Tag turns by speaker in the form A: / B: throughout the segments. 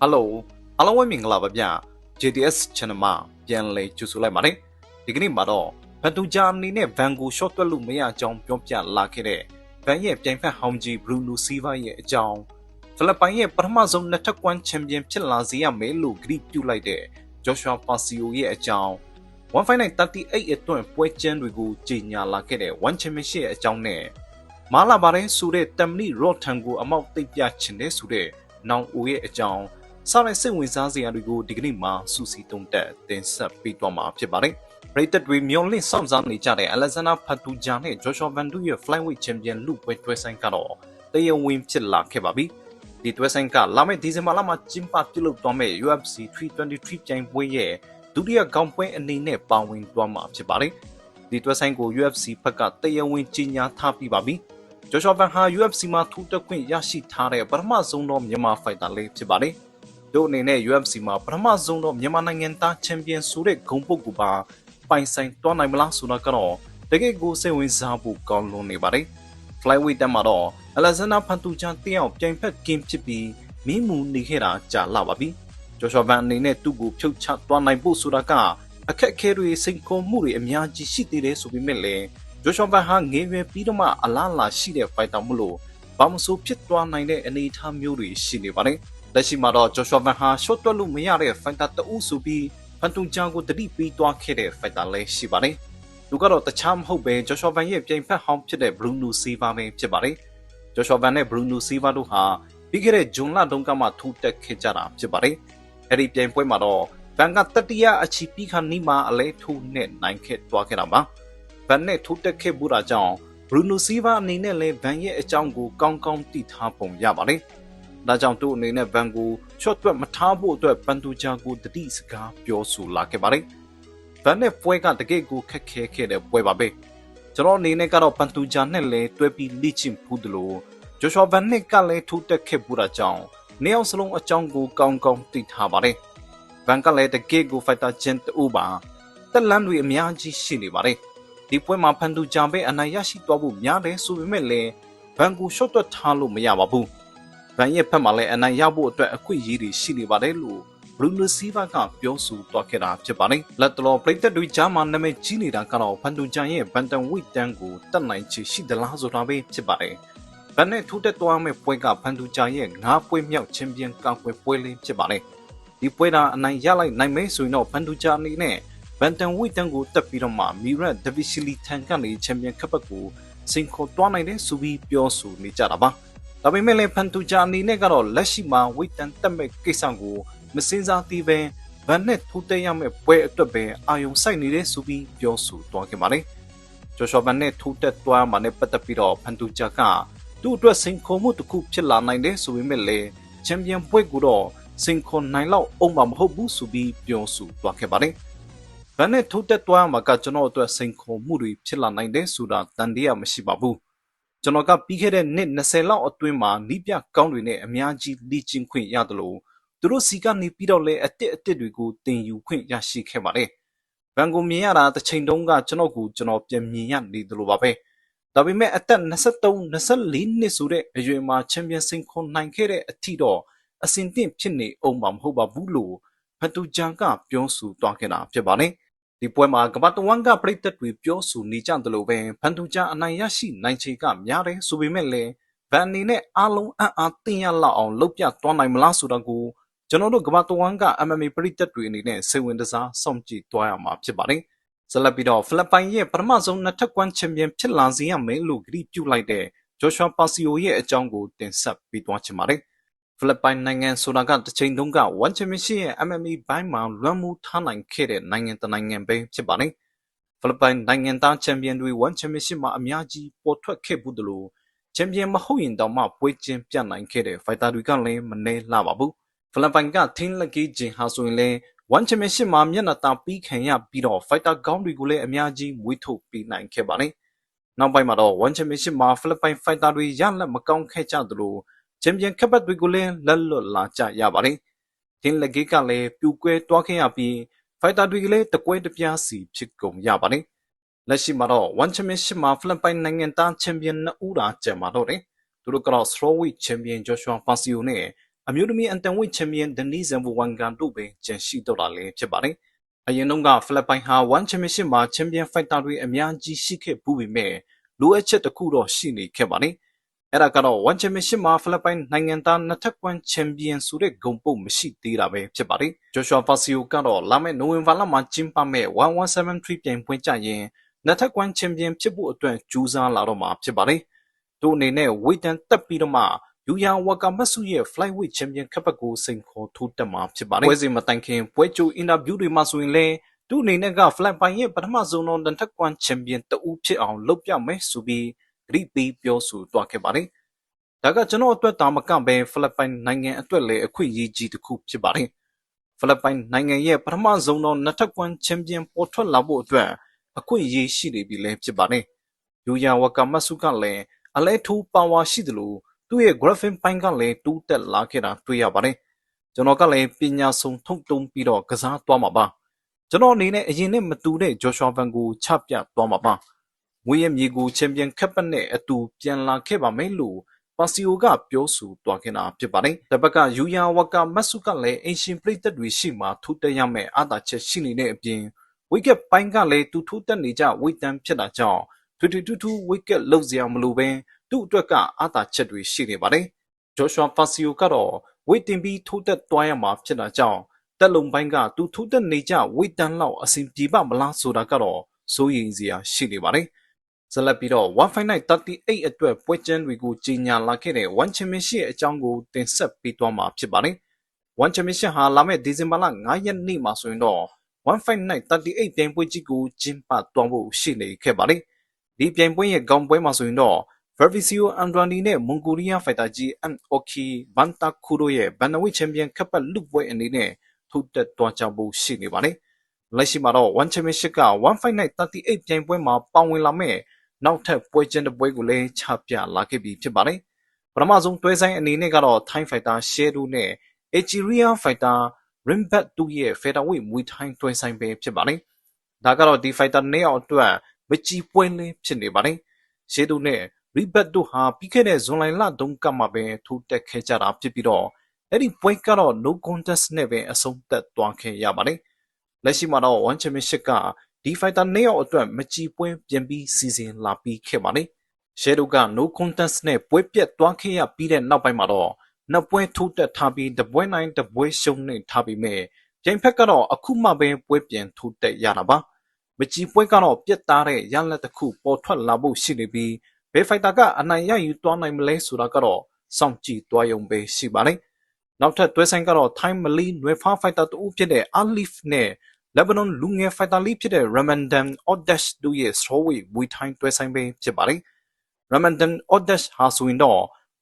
A: ဟယ်လိုအားလုံးပဲမင်္ဂလာပါဗျ JTS channel မှာပြန်လည်ကြိုဆိုလိုက်ပါတယ်ဒီကနေ့မှာတော့ဘန်တူဂျာအနေနဲ့ဘန်ကို short တွက်လို့မရကြောင်းပြောပြလာခဲ့တဲ့ဘန်ရဲ့ပြိုင်ဖက်ဟောင်းကြီးဘရူနိုစီဗာရဲ့အကြောင်းဖိလစ်ပိုင်ရဲ့ပထမဆုံးနှစ်ထပ်ကွမ်းချန်ပီယံဖြစ်လာစေရမယ်လို့ဂရုပြုလိုက်တဲ့ဂျော့ရှွာပါစီယိုရဲ့အကြောင်း15938အတွန်းပွဲကျန်းတွေကိုကြီးညာလာခဲ့တဲ့1 championship ရဲ့အကြောင်းနဲ့မာလာပါတဲ့ဆိုတဲ့တမ်မီရော့ထန်ကိုအမောက်သိပ်ပြချင်တဲ့ဆိုတဲ့နောင်အိုရဲ့အကြောင်း စတဲ့စိတ်ဝင်စားစရာတွေကိုဒီကနေ့မှာစူစီတုံးတက်တင်ဆက်ပေးသွားမှာဖြစ်ပါတယ်။ပရိသတ်တွေမျောလင့်စောင့်စားနေကြတဲ့အလက်ဇန်နာဖတ်တူဂျာနဲ့ဂျော်ရှော့ဗန်ဒူရဲ့ flyweight champion လူပွဲတွဲဆိုင်ကတော့တရားဝင်ဖြစ်လာခဲ့ပါပြီ။ဒီတွဲဆိုင်ကလာမယ့်ဒီဇင်ဘာလမှာကျင်းပပြုလုပ်သွားမယ့် UFC 323ပြိုင်ပွဲရဲ့ဒုတိယကောင်ပွဲအနေနဲ့ပါဝင်သွားမှာဖြစ်ပါတယ်။ဒီတွဲဆိုင်ကို UFC ဘက်ကတရားဝင်ကြီးညာထားပြီးပါပြီ။ဂျော်ရှော့ဗန်ဟာ UFC မှာထူးတက်ခွင့်ရရှိထားတဲ့ပထမဆုံးသောမြန်မာဖိုက်တာလေးဖြစ်ပါတယ်။ တို့အနေနဲ့ UFC မှာပထမဆုံးတော့မြန်မာနိုင်ငံသားချန်ပီယံဆိုတဲ့ဂုဏ်ပုတ်ကူပါပိုင်ဆိုင်တွားနိုင်မလားဆိုတာကတော့တကယ့်ကိုစိတ်ဝင်စားဖို့ကောင်းလွန်နေပါတယ်။ Flyweight တက်မှာတော့အလက်ဇန်နာဖန်တူချန်တယောက်ပြိုင်ဖက်ကင်းဖြစ်ပြီးမင်းမူနေခဲ့တာကြာလာပါပြီ။ဂျော်ရှော့ဗန်အနေနဲ့သူ့ကိုဖြုတ်ချသွားနိုင်ဖို့ဆိုတာကအခက်အခဲတွေစိန်ခေါ်မှုတွေအများကြီးရှိသေးတယ်ဆိုပေမဲ့လည်းဂျော်ရှော့ဗန်ဟာငေးရွယ်ပြီးတော့မှအလားလာရှိတဲ့ဖိုက်တာမို့လို့ဘာမဆိုဖြစ်သွားနိုင်တဲ့အနေအထားမျိုးတွေရှိနေပါတယ်။ လက်ရှိမှာတော့ဂျော်ရှွာဗန်ဟာရှော့တွက်လို့မရတဲ့ဖိုင်တာတအုပ်ဆိုပြီးဖန်တူဂျန်ကိုတတိပေးသွားခဲ့တဲ့ဖိုင်တာလည်းရှိပါတယ်။သူကတော့တခြားမဟုတ်ပဲဂျော်ရှွာဗန်ရဲ့ပြိုင်ဖက်ဟောင်းဖြစ်တဲ့ဘရူနိုစီဗာပဲဖြစ်ပါတယ်။ဂျော်ရှွာဗန်နဲ့ဘရူနိုစီဗာတို့ဟာပြီးခဲ့တဲ့ဂျွန်လတုန်းကမှထူးတက်ခဲ့ကြတာဖြစ်ပါတယ်။အဲဒီပြိုင်ပွဲမှာတော့ဗန်ကတတိယအချီပြီးခါနီးမှာအလဲထိုးနဲ့နိုင်ခဲ့သွားခဲ့တာပါ။ဗန်နဲ့ထူးတက်ခဲ့မှုတာကြောင့်ဘရူနိုစီဗာအနေနဲ့လည်းဗန်ရဲ့အကြောင်းကိုကောင်းကောင်းသိထားပုံရပါတယ်။ ဒါကြောင့်သူ့အနေနဲ့ဘန်ကိုချော့တွက်မထားဖို့အတွက်ပန်တူဂျာကိုတတိစကားပြောဆိုလာခဲ့ပါတယ်။ဘန်နဲ့ပွဲကတကယ့်ကိုခက်ခဲခဲ့တဲ့ပွဲပါပဲ။ကျွန်တော်အနေနဲ့ကတော့ပန်တူဂျာနဲ့လည်းတွဲပြီးလိချင်ဖူးတယ်လို့ဂျိုရှောဗန်နဲ့ကလည်းထိုးတက်ခဲ့ပူတာကြောင့်နေအောင်စလုံးအကြောင်းကိုကောင်းကောင်းသိထားပါတယ်။ဘန်ကလည်းတကယ့်ကိုဖိုက်တာဂျန်တူပါတက်လန်းတွေအများကြီးရှိနေပါတယ်။ဒီပွဲမှာဖန်တူဂျာပဲအနိုင်ရရှိသွားဖို့များတယ်ဆိုပေမဲ့လည်းဘန်ကိုရှော့တွက်ထားလို့မရပါဘူး။ ဗန်ရဲ့ဖက်မှာလည်းအနိုင်ရဖို့အတွက်အခွင့်အရေးတွေရှိနေပါတယ်လို့ဘရူနိုစီဗာကပြောဆိုသွားခဲ့တာဖြစ်ပါတယ်။လက်တလောပရိသတ်တွေကြားမှာနာမည်ကြီးနေတာကတော့ဖန်တူဂျန်ရဲ့ဘန်တန်ဝိတန်ကိုတတ်နိုင်ချေရှိသလားဆိုတာပဲဖြစ်ပါတယ်။ဗန်နဲ့ထိုးတက်သွားမဲ့ပွဲကဖန်တူဂျန်ရဲ့၅ပွဲမြောက်ချန်ပီယံကောက်ပွဲပွဲလေးဖြစ်ပါတယ်။ဒီပွဲတာအနိုင်ရလိုက်နိုင်မယ်ဆိုရင်တော့ဖန်တူဂျန်အနေနဲ့ဘန်တန်ဝိတန်ကိုတက်ပြီးတော့မှမီရက်ဒဗီရှီလီထန်ကနေချန်ပီယံကပ်ကိုစင်ခေါ်သွားနိုင်တဲ့ဆိုပြီးပြောဆိုနေကြတာပါ။ ဒါပေမဲ့လည်းဖန်တူဂျာအနေနဲ့ကတော့လက်ရှိမှာဝိတန်တက်မဲ့ကိစ္စကိုမစင်စားသေးပဲဗန်နဲ့ထိုးတက်ရမယ့်ပွဲအတွက်ပဲအာယုံစိုက်နေတဲ့ဆိုပြီးပြောဆိုသွားခဲ့ပါတယ်။ဂျော်ရှော့ဗန်နဲ့ထိုးတက်သွားမှနဲ့ပတ်သက်ပြီးတော့ဖန်တူဂျာကသူ့အတွက်စိန်ခေါ်မှုတစ်ခုဖြစ်လာနိုင်တယ်ဆိုပေမဲ့လည်းချန်ပီယံပွဲကိုတော့စိန်ခေါ်နိုင်လောက်အောင်မှာမဟုတ်ဘူးဆိုပြီးပြောဆိုသွားခဲ့ပါတယ်။ဗန်နဲ့ထိုးတက်သွားမှကကျွန်တော်အတွက်စိန်ခေါ်မှုတွေဖြစ်လာနိုင်တယ်ဆိုတာတန်တရားမရှိပါဘူး။ ကျွန်တော်က ပြီးခဲ့တဲ့နှစ်20လောက်အတွင်းမှာနီးပြကောင်းတွေနဲ့ အများကြီး လေ့ကျင့်ခွင့်ရတယ်လို့သူတို့စီကနေပြီးတော့လဲအတစ်အတစ်တွေကိုတင်ယူခွင့်ရရှိခဲ့ပါတယ်။ဘန်ကိုမြင်ရတာတစ်ချိန်တုန်းက ကျွန်တော်ကို ကျွန်တော် ပြန်မြင်ရနေတယ်လို့ပါပဲ။ဒါပေမဲ့ အသက်23 24နှစ်ဆိုတဲ့အရွယ်မှာ ချန်ပီယံဆင်ခွန်နိုင်ခဲ့တဲ့အထိတော့အစင်တင့်ဖြစ်နေအောင်မှာ မဟုတ်ပါဘူးလို့ဖတူဂျန်ကပြောဆိုသွားခဲ့တာဖြစ်ပါတယ်။ ဒီပွဲမှာကမ္ဘာတဝန်းကပြည်သက်တွေပြောဆိုနေကြတယ်လို့ပဲဖန်တူချာအနိုင်ရရှိနိုင်ချေကများတယ်ဆိုပေမဲ့လည်းဗန်နီနဲ့အားလုံးအံ့အားသင်ရလောက်အောင်လုပ်ပြသွားနိုင်မလားဆိုတာကိုကျွန်တော်တို့ကမ္ဘာတဝန်းက MMA ပြည်သက်တွေအနေနဲ့စိတ်ဝင်စားစောင့်ကြည့်သွားရမှာဖြစ်ပါတယ်။ဆက်လက်ပြီးတော့ဖိလစ်ပိုင်ရဲ့ပထမဆုံးနှစ်ထပ်ကွမ်းချန်ပီယံဖြစ်လာစေရမယ်လို့ဂရုပြုလိုက်တဲ့ဂျိုရှွာပါစီယိုရဲ့အကြောင်းကိုတင်ဆက်ပေးသွားချင်ပါတယ်။ ဖိလစ်ပိုင်နိုင်ငံဆိုတာကတစ်ချိန်တုန်းက One Championship ရဲ့ MMA ဘိုင်းမှာလွှမ်းမိုးထားနိုင်ခဲ့တဲ့နိုင်ငံတစ်နိုင်ငံပဲဖြစ်ပါတယ်။ဖိလစ်ပိုင်နိုင်ငံသားချန်ပီယံတွေ One Championship မှာအများကြီးပေါ်ထွက်ခဲ့ဘူးတလို့ချန်ပီယံမဟုတ်ရင်တောင်မှပွဲချင်းပြတ်နိုင်ခဲ့တဲ့ဖိုက်တာတွေကလည်းမနှဲလှပါဘူး။ဖိလစ်ပိုင်ကထင်းလက်ကြီးချင်းဟာဆိုရင်လည်း One Championship မှာမျက်နှာသာပြီးခံရပြီးတော့ fighter ကောင်းတွေကိုလည်းအများကြီးမွေးထုတ်ပေးနိုင်ခဲ့ပါတယ်။နောက်ပိုင်းမှာတော့ One Championship မှာဖိလစ်ပိုင် fighter တွေရလက်မကောင်းခဲ့ကြသလို ချန်ပီယံခပ်ပတ်တွေကိုလည်းလက်လွတ်လာကြရပါတယ်။တင်းလက်ဂေးကလည်းပြူကွဲတွားခဲ့ရပြီးဖိုက်တာတွေကလည်းတကွဲတပြားစီဖြစ်ကုန်ရပါတယ်။လက်ရှိမှာတော့ One Championship မှာဖိလစ်ပိုင်နိုင်ငံသားချန်ပီယံနှစ်ဦးသာကျန်ပါတော့တယ်။သူတို့ကတော့ Strawweight Champion Joshua Pasio နဲ့အမျိုးသမီးအန်တန်ဝိတ်ချန်ပီယံဒနီဇန်ဘူဝန်ကန်တို့ပဲကျန်ရှိတော့တာလည်းဖြစ်ပါတယ်။အရင်တုန်းကဖိလစ်ပိုင်ဟာ1ချန်ပီယံရှစ်မှာချန်ပီယံဖိုက်တာတွေအများကြီးရှိခဲ့ဘူးပေမဲ့လိုအပ်ချက်တစ်ခုတော့ရှိနေခဲ့ပါတယ်။ အဲ့ဒါကတော့1ချန်ပီယံရှစ်မှာ ဖိလစ်ပိုင်နိုင်ငံသားနှစ်ထပ်ကွမ်းချန်ပီယံဆိုတဲ့ဂုဏ်ပုတ်မရှိသေးတာပဲဖြစ်ပါတယ်။ဂျိုရှွာဖာစီယိုကတော့လာမယ့်နိုဝင်ဘာလမှာကျင်းပမယ့်1173ပြိုင်ပွဲကြရင်နှစ်ထပ်ကွမ်းချန်ပီယံဖြစ်ဖို့အတွက်ကြိုးစားလာတော့မှာဖြစ်ပါတယ်။သူအနေနဲ့ဝေတန်တက်ပြီးတော့မှယူယာဝါကာမတ်စုရဲ့ flyweight champion ခပ်ပတ်ကိုစိန်ခေါ်ထိုးတက်မှာဖြစ်ပါတယ်။ပွဲစဉ်မတိုင်ခင်ပွဲကြိုအင်တာဗျူးတွေမှာဆိုရင်လည်းသူ့အနေနဲ့က flat ပိုင်ရဲ့ပထမဆုံးသောတန်ထက်ကွမ်ချန်ပီယံတဦးဖြစ်အောင်လုပ်ပြမယ်ဆိုပြီး ဂရိပေးပြောဆိုသွားခဲ့ပါတယ်။ဒါကကျွန်တော်အတွက်တာမကပဲဖိလစ်ပိုင်နိုင်ငံအတွက်လည်းအခွင့်အရေးကြီးတစ်ခုဖြစ်ပါတယ်။ဖိလစ်ပိုင်နိုင်ငံရဲ့ပထမဆုံးသောနှစ်ထပ်ကွမ်ချန်ပီယံပေါ်ထွက်လာဖို့အတွက်အခွင့်အရေးရှိနေပြီလည်းဖြစ်ပါတယ်။ယူယာဝါကာမတ်စုကလည်းအလဲထိုးပါဝါရှိတယ်လို့သူ့ရဲ့ graphing ပိုင်းကလည်းတူးတက်လာခဲ့တာတွေ့ရပါတယ်။ကျွန်တော်ကလည်းပညာစုံထုံတုံပြီးတော့ကစားသွားမှာပါ။ကျွန်တော်အနေနဲ့အရင်နဲ့မတူတဲ့ Joshua Van ကိုချပြသွားမှာပါ။ ငွေရမြေကိုချန်ပီယံခပ်ပတ်နဲ့အတူပြန်လာခဲ့ပါမယ်လို့ပါစီယိုကပြောဆိုသွားခဲ့တာဖြစ်ပါတယ်။တစ်ပတ်ကယူယာဝကာမတ်စုကလည်းအင်ရှင်ပရိသတ်တွေရှိမှထူးတက်ရမယ့်အာသာချက်ရှိနေတဲ့အပြင်ဝိကက်ပိုင်းကလည်းတူထူးတက်နေကြဝိတန်ဖြစ်တာကြောင့်ထူးထူးထူးထူးဝိကက်လောက်စရာမလိုပဲသူ့အတွက်ကအားသာချက်တွေရှိနေပါတယ်။ဂျိုရှွာဖာစီယိုကတော့ဝိတ်တင်ပြီးထိုးတက်သွားရမှာဖြစ်တာကြောင့်တက်လုံပိုင်းကသူထိုးတက်နေကြဝိတန်လောက်အဆင်ပြေပါမလားဆိုတာကတော့စိုးရိမ်စရာရှိနေပါတယ်။ ဆက်လက်ပြီးတော့15938အတွက်ပွဲကျန်းတွေကိုကြီးညာလာခဲ့တဲ့ One Championship အကြောင်းကိုတင်ဆက်ပေးသွားမှာဖြစ်ပါတယ်။ One Championship ဟာလာမယ့်ဒီဇင်ဘာလ9ရက်နေ့မှာဆိုရင်တော့15938ပြိုင်ပွဲကြီးကိုကျင်းပသွားဖို့ရှိနေခဲ့ပါတယ်။ဒီပြိုင်ပွဲရဲ့ခေါင်းပွဲမှာဆိုရင်တော့ Fabrizio Andrade နဲ့မွန်ဂိုလီးယားဖိုက်တာကြီး Aoki Bantaku တို့ရဲ့ဘန်နဝိချန်ပီယံခပ်ပတ်လူပွဲအနေနဲ့ထိုးတက်သွားကြဖို့ရှိနေပါတယ်။လက်ရှိမှာတော့ One Championship က15938ပြိုင်ပွဲမှာပါဝင်လာမဲ့ နောက်ထပ်ပွဲချင်းတစ်ပွဲကိုလည်းချပြလာခဲ့ပြီဖြစ်ပါတယ်။ပထမဆုံးတွဲဆိုင်အနေနဲ့ကတော့ Thai Fighter Shadow နဲ့ Echiria Fighter Rimbat တို့ရဲ့ Featherweight မွေထိုင်းတွဲဆိုင်ပဲဖြစ်ပါတယ်။ဒါကတော့ဒီ Fighter နှစ်ယောက်အတွက်မကြည်ပွဲလေးဖြစ်နေပါတယ်။ Shadow နဲ့ရီဘတ်တို့ဟာပြီးခဲ့တဲ့ဇွန်လလတုန်းကမှပဲထိုးတက်ခဲ့ကြတာဖြစ်ပြီးတော့အဲ့ဒီပွဲကတော့ no contest နဲ့ပဲအဆုံးသတ်သွားခဲ့ရပါတယ်။လက်ရှိမှာတော့ One Championship က ဒီ fighter နှစ်ယောက်အတွက်မကြည်ပွဲပြန်ပြီးစီစဉ်လာပြီးခဲ့ပါတယ်။ Shadow က no contest နဲ့ပွဲပြတ်သွားခဲ့ရပြီးတဲ့နောက်ပိုင်းမှာတော့နှစ်ပွဲထိုးတက်ထားပြီးတပွဲနိုင်တပွဲရှုံးနေထားပြီးမဲ့ပြိုင်ဖက်ကတော့အခုမှပဲပွဲပြန်ထိုးတက်ရတာပါ။မကြည်ပွဲကတော့ပြတ်သားတဲ့ရလဒ်တစ်ခုပေါ်ထွက်လာဖို့ရှိနေပြီးဘယ်ဖိုက်တာကအနိုင်ရယူသွားနိုင်မလဲဆိုတာကတော့စောင့်ကြည့်သွားရုံပဲရှိပါတယ်။နောက်ထပ်တွဲဆိုင်ကတော့ Time Mali နွေဖားဖိုက်တာတူဖြစ်တဲ့ Alif နဲ့ Lebanon လူငယ်ဖိုက်တာလေးဖြစ်တဲ့ Ramadan Odash တို့ရဲ့ strawweight ဝေထိုင်းတွဲဆိုင်ပဲဖြစ်ပါတယ်။ Ramadan Odash ဟာဆိုရင်တော့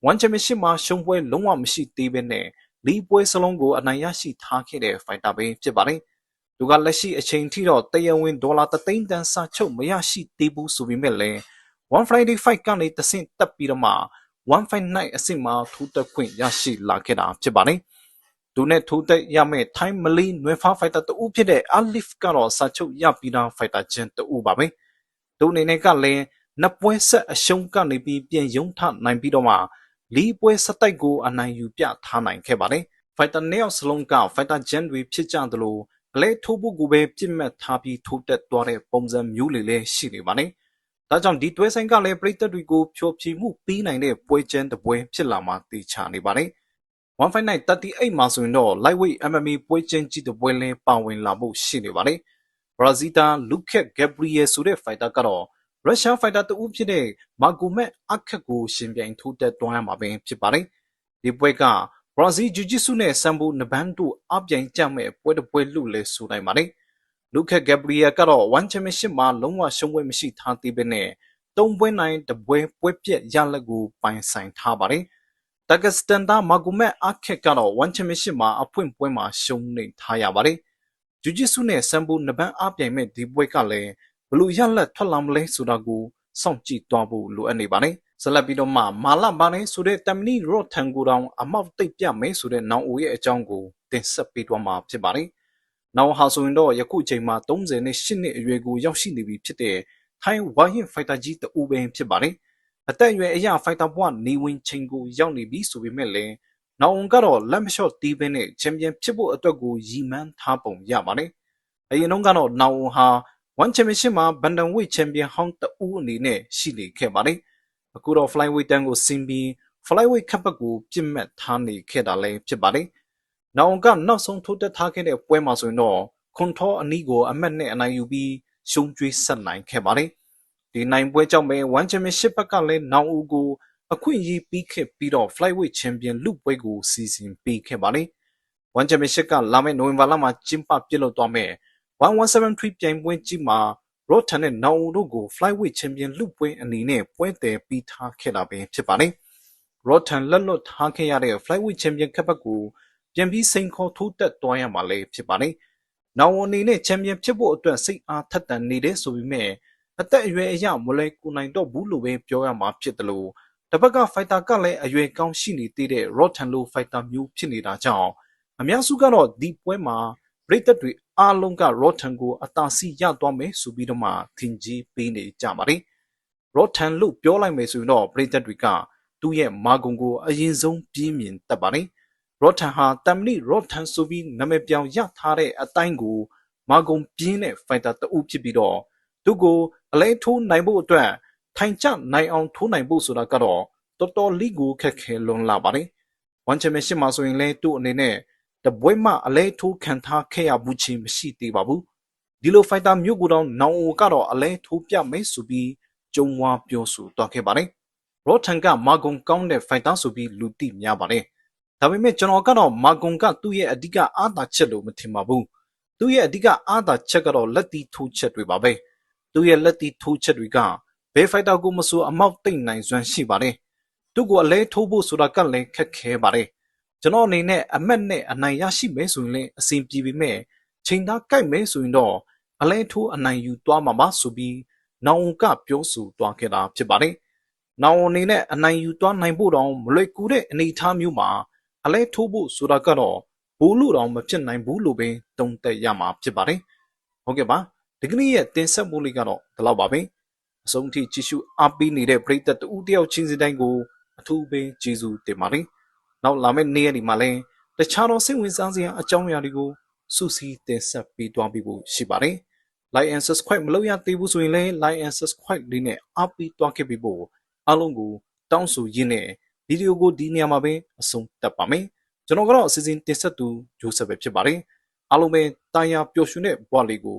A: One Championship မှာရှုံးပွဲလုံးဝမရှိသေးဘဲနဲ့လီပွဲစလုံးကိုအနိုင်ရရှိထားခဲ့တဲ့ဖိုက်တာပဲဖြစ်ပါတယ်။သူကလက်ရှိအချိန်ထိတော့တရဝင်းဒေါ်လာ3သိန်းတန်စာချုပ်မရရှိသေးဘူးဆိုပေမဲ့လည်း1 Friday Fight ကနေတဆင့်တက်ပြီးတော့မှ1 Fight Night အဆင့်မှာထိုးတက်ခွင့်ရရှိလာခဲ့တာဖြစ်ပါတယ်။ သူနဲ့ထိုးတက်ရမယ့် Time Mali နွေဖား fighter တူဖြစ်တဲ့ Alif ကတော့စာချုပ်ရပြီးသား fighter ချင်းတူပါပဲ။သူအနေနဲ့ကလည်းနှစ်ပွဲဆက်အရှုံးကနေပြီးပြန်ရုံထနိုင်ပြီးတော့မှလီပွဲစတိုက်ကိုအနိုင်ယူပြထားနိုင်ခဲ့ပါတယ်။ fighter နှစ်ယောက်စလုံးက fighter ချင်းတွေဖြစ်ကြသလိုအလဲထိုးဖို့ကိုပဲပြစ်မှတ်ထားပြီးထိုးတက်သွားတဲ့ပုံစံမျိုးလေးလည်းရှိနေပါတယ်။ဒါကြောင့်ဒီတွဲဆိုင်ကလည်းပြည်သက်တွေကိုဖြိုဖြီမှုပြီးနိုင်တဲ့ပွဲချမ်းတစ်ပွဲဖြစ်လာမှာသိချနေပါတယ်။ 159 38မှာဆိုရင်တော့ lightweight MMA ပွဲချင်းကြီးတစ်ပွဲလဲပါဝင်လာဖို့ရှိနေပါတယ်။ Brazita Luke Gabriel ဆိုတဲ့ fighter ကတော့ Russian fighter တူဖြစ်တဲ့ Magomed Ankh ကိုရှင်ပြိုင်ထိုးတက်သွားရမှာပဲဖြစ်ပါတယ်။ဒီပွဲက Brazil Jiu-Jitsu နဲ့ Sambo Nban တို့အပြိုင်ကြမဲ့ပွဲတစ်ပွဲလို့လဲဆိုနိုင်ပါတယ်။လူခက်ဂက်ဘရီယယ်ကတော့ One Championship မှာလုံးဝရှုံးပွဲမရှိထားသေးဘဲနဲ့သုံးပွဲနိုင်တပွဲပွဲပြက်ရလက်ကိုပိုင်ဆိုင်ထားပါတယ်။ တက္ကစတန်သားမာဂိုမက်အခက်ကတော့ One Championship မှာအဖွင့်ပွဲမှာရှုံးနေထားရပါတယ်။ဂျူဂျစ်ဆုနဲ့စံဘူနပန်းအပြိုင်မဲ့ဒီပွဲကလည်းဘလူရလက်ထွက်လာမလဲဆိုတာကိုစောင့်ကြည့်သွားဖို့လိုအပ်နေပါတယ်။ဆက်လက်ပြီးတော့မှမာလဘာနေဆိုတဲ့တမ်မနီရော့ထန်ကိုတောင်အမောက်တိတ်ပြမယ်ဆိုတဲ့နောင်အိုရဲ့အကြောင်းကိုတင်ဆက်ပေးသွားမှာဖြစ်ပါတယ်။နောင်ဟာဆိုရင်တော့ယခုချိန်မှာ38နှစ်အရွယ်ကိုရောက်ရှိနေပြီဖြစ်တဲ့ထိုင်းဝိုင်းဟင်ဖိုက်တာကြီးတူပင်ဖြစ်ပါတယ်။ အသက်အရွယ်အရ ဖိုက်တာဘွားနေဝင်ချိန်ကို ရောက်နေပြီဆိုပေမဲ့လည်း။နောင်ဝန်ကတော့ လက်မလျှော့တီးပင်းနဲ့ ချန်ပီယံဖြစ်ဖို့အတွက်ကို ရည်မှန်းထားပုံရပါတယ်။အရင်တုန်းကတော့ နောင်ဝန်ဟာ1 Championship မှာဘန်ဒန်ဝိတ်ချန်ပီယံဟောင်းတဦးအနေနဲ့ ရှိနေခဲ့ပါတယ်။အခုတော့ Flyweight တန်းကိုဆင်းပြီး Flyweight ခပ်ပတ်ကိုပြစ်မှတ်ထားနေခဲ့တာလည်း ဖြစ်ပါတယ်။နောင်ဝန်ကနောက်ဆုံးထိုးတက်ထားခဲ့တဲ့ပွဲမှာဆိုရင်တော့ ခွန်ထောအနီးကို အမတ်နဲ့ အနိုင်ယူပြီး ရှုံးကျွေးဆက်နိုင်ခဲ့ပါတယ်။ ဒီနိုင်ပွဲကြောင့်ပဲ1 Championship ဘက်ကလည်းနောင်ဦးကိုအခွင့်အရေးပြီးခဲ့ပြီးတော့ Flyweight Champion လူပွဲကိုစီစဉ်ပေးခဲ့ပါတယ်။ One Championship ကလာမယ့်နိုဝင်ဘာလမှာကျင်းပပြုလုပ်သွားမယ်1173ပြိုင်ပွဲကြီးမှာ Rotan နဲ့နောင်ဦးတို့ကို Flyweight Champion လူပွဲအနေနဲ့ပွဲတယ်ပြီးထားခဲ့တာပဲဖြစ်ပါတယ်။ Rotan လက်လွတ်ထားခဲ့ရတဲ့ Flyweight Champion ခပ်ပတ်ကိုပြန်ပြီးစိန်ခေါ်ထိုးတက်သွားရမှာလည်းဖြစ်ပါတယ်။နောင်ဝန်အနေနဲ့ Champion ဖြစ်ဖို့အတွက်စိတ်အားထက်သန်နေတယ်ဆိုပေမဲ့ အသက်အရွယ်အရ မလဲကူနိုင်တော့ဘူးလို့ပဲ ပြောရမှာဖြစ်တယ်လို့တစ်ဖက်က ဖိုက်တာကလည်း အရွယ်ကောင်းရှိနေသေးတဲ့ Rotan လို ဖိုက်တာမျိုး ဖြစ်နေတာကြောင့် အများစုကတော့ ဒီပွဲမှာ ပရိသတ်တွေအားလုံးက Rotan ကို အသာစီးရသွားမယ်ဆိုပြီးတော့မှ ထင်ကြီးပေးနေကြပါတယ်။ Rotan လို့ ပြောလိုက်မယ်ဆိုရင်တော့ ပရိသတ်တွေက သူ့ရဲ့မာဂုံကို အရင်ဆုံးပြင်းမြင်တတ်ပါတယ်။ Rotan ဟာတမ်မနီ Rotan ဆိုပြီး နာမည်ပြောင်ရထားတဲ့အတိုင်းကို မာဂုံပြင်းတဲ့ ဖိုက်တာတအုပ်ဖြစ်ပြီးတော့ သူ့ကို အလဲထိုးနိုင်ဖို့အတွက် ထိုင်ကျနိုင်အောင်ထိုးနိုင်ဖို့ဆိုတာကတော့ တော်တော်လေးကိုခက်ခဲလွန်လာပါတယ်။ One Championship မှာဆိုရင်လည်း သူ့အနေနဲ့တပွဲမှအလဲထိုးခံထားခဲ့ရဘူးချင်းမရှိသေးပါဘူး။ဒီလိုဖိုက်တာမျိုးကိုတော့နောင်အိုကတော့အလဲထိုးပြမယ်ဆိုပြီး ကြုံဝါပြောဆိုသွားခဲ့ပါတယ်။ Rotan ကမာဂုံကောင်းတဲ့ဖိုက်တာဆိုပြီး လူသိများပါတယ်။ဒါပေမဲ့ ကျွန်တော်ကတော့ မာဂုံကသူ့ရဲ့အဓိကအားသာချက်လို့ မထင်ပါဘူး။သူ့ရဲ့အဓိကအားသာချက်ကတော့ လက်တီထိုးချက်တွေပါပဲ။ သူ့ရဲ့လက်တီထိုးချက်တွေကဘယ်ဖိုက်တာကိုမဆိုအမောက်တိတ်နိုင်စွမ်းရှိပါတယ်။သူ့ကိုအလဲထိုးဖို့ဆိုတာကလည်းခက်ခဲပါတယ်။ကျွန်တော်အနေနဲ့အမက်နဲ့အနိုင်ရရှိမယ်ဆိုရင်လည်းအဆင်ပြေပေမဲ့ချိန်သားကြိုက်မယ်ဆိုရင်တော့အလဲထိုးအနိုင်ယူသွားမှာပါဆိုပြီးနောင်ကပြောဆိုသွားခဲ့တာဖြစ်ပါတယ်။နောင်အနေနဲ့အနိုင်ယူသွားနိုင်ဖို့တော့မလွယ်ကူတဲ့အနေအထားမျိုးမှာအလဲထိုးဖို့ဆိုတာကတော့ဘူးလို့တော့မဖြစ်နိုင်ဘူးလို့ပဲတုံ့တက်ရမှာဖြစ်ပါတယ်။ဟုတ်ကဲ့ပါ ဒီကနေ့ရဲ့တင်ဆက်မှုလေးကတော့ဒီလောက်ပါပဲ။အဆုံးထိကြည့်ရှုအားပေးနေတဲ့ပရိသတ်တူတယောက်ချင်းစီတိုင်းကိုအထူးပဲကျေးဇူးတင်ပါတယ်။နောက်လာမယ့်နေ့ရက်ဒီမှာလည်းတခြားသောစိတ်ဝင်စားစရာအကြောင်းအရာတွေကိုစုစည်းတင်ဆက်ပေးသွားပြီးဖို့ရှိပါတယ်။ Like and subscribe မလုပ်ရသေးဘူးဆိုရင်လည်း Like and subscribe လေးနဲ့အားပေးသွားခဲ့ပြီးဖို့အားလုံးကိုတောင်းဆိုရင်းနဲ့ဗီဒီယိုကိုဒီနေရာမှာပဲအဆုံးသတ်ပါမယ်။ကျွန်တော်ကတော့အစီအစဉ်တင်ဆက်သူဂျိုးဆက်ပဲဖြစ်ပါတယ်။အားလုံးပဲတာယာပျော်ရွှင်တဲ့ဘဝလေးကို